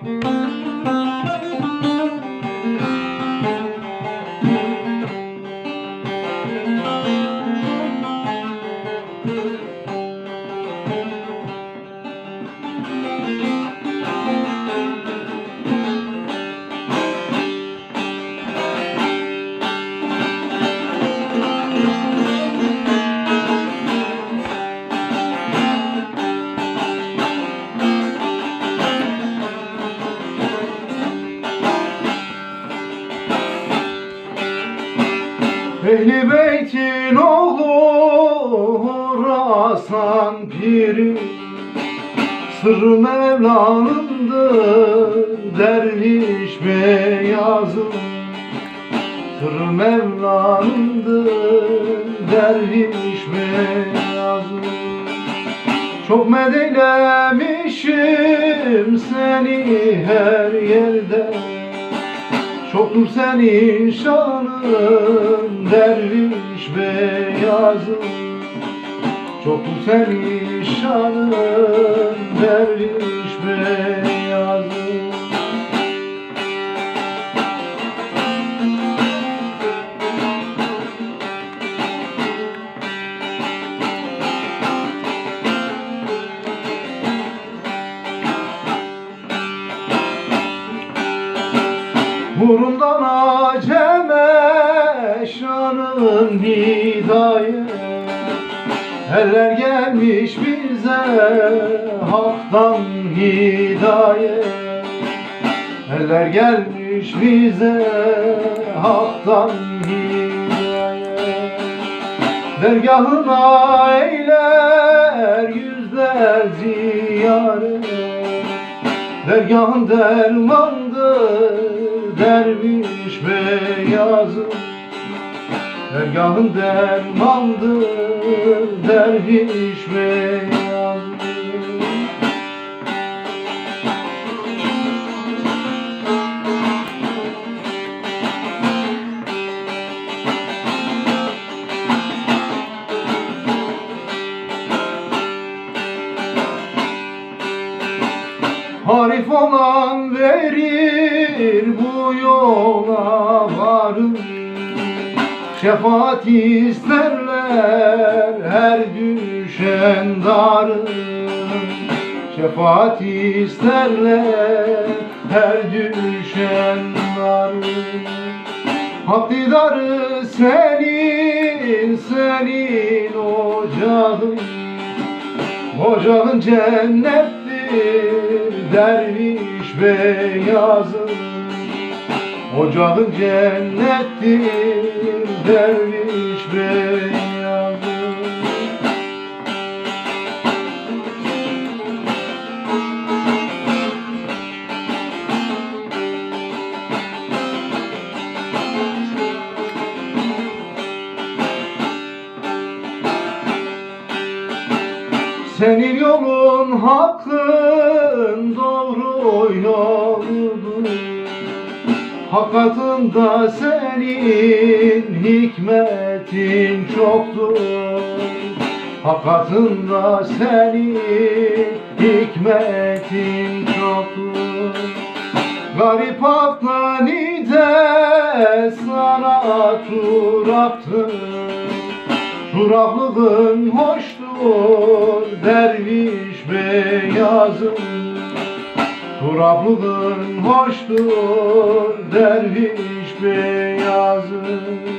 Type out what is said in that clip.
Música Ehli beytin oğlu Horasan piri. Sırrı Mevla'nındır derviş beyazım Sırrı Mevla'nındır derviş beyazım Çok medeylemişim seni her yerde Çoktur senin şanın derviş beyazım. Çoktur senin şanın derviş beyazım Burundan aceme şanın hidayet Eller gelmiş bize haktan hidayet Eller gelmiş bize haktan hidayet Dergahına eyler yüzler ziyaret Dergahın dermandır derviş beyazım Dergahın dermandır derviş beyazım Harif olan verir bu yola varım. Şefaat isterler her düşen darım Şefaat isterler her düşen darım Hak didarı senin, senin ocağın. Ocağın cennettir derviş beyazım Ocağın cennettir derviş beyazım Senin yolun hakkın doğru yoludur Hakikatında senin hikmetin çoktur. Hakikatında senin hikmetin çoktur. Garip hakla nide sana turaptır Turaplığın hoştur derviş beyazım Turaplığın hoştur derviş beyazım